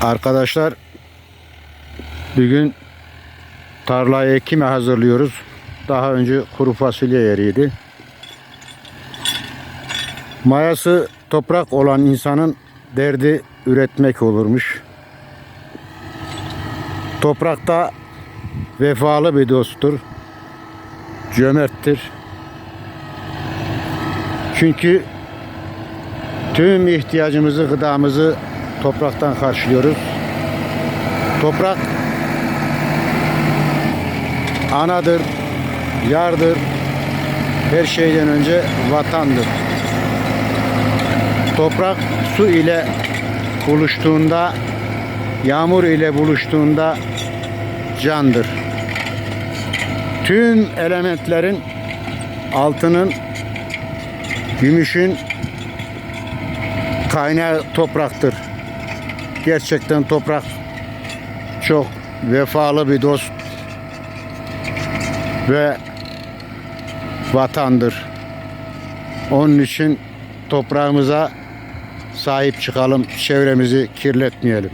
Arkadaşlar bugün tarlayı ekime hazırlıyoruz. Daha önce kuru fasulye yeriydi. Mayası toprak olan insanın derdi üretmek olurmuş. Toprakta vefalı bir dosttur. Cömerttir. Çünkü tüm ihtiyacımızı, gıdamızı topraktan karşılıyoruz. Toprak anadır, yardır, her şeyden önce vatandır. Toprak su ile buluştuğunda, yağmur ile buluştuğunda candır. Tüm elementlerin altının, gümüşün kaynağı topraktır. Gerçekten toprak çok vefalı bir dost ve vatandır. Onun için toprağımıza sahip çıkalım, çevremizi kirletmeyelim.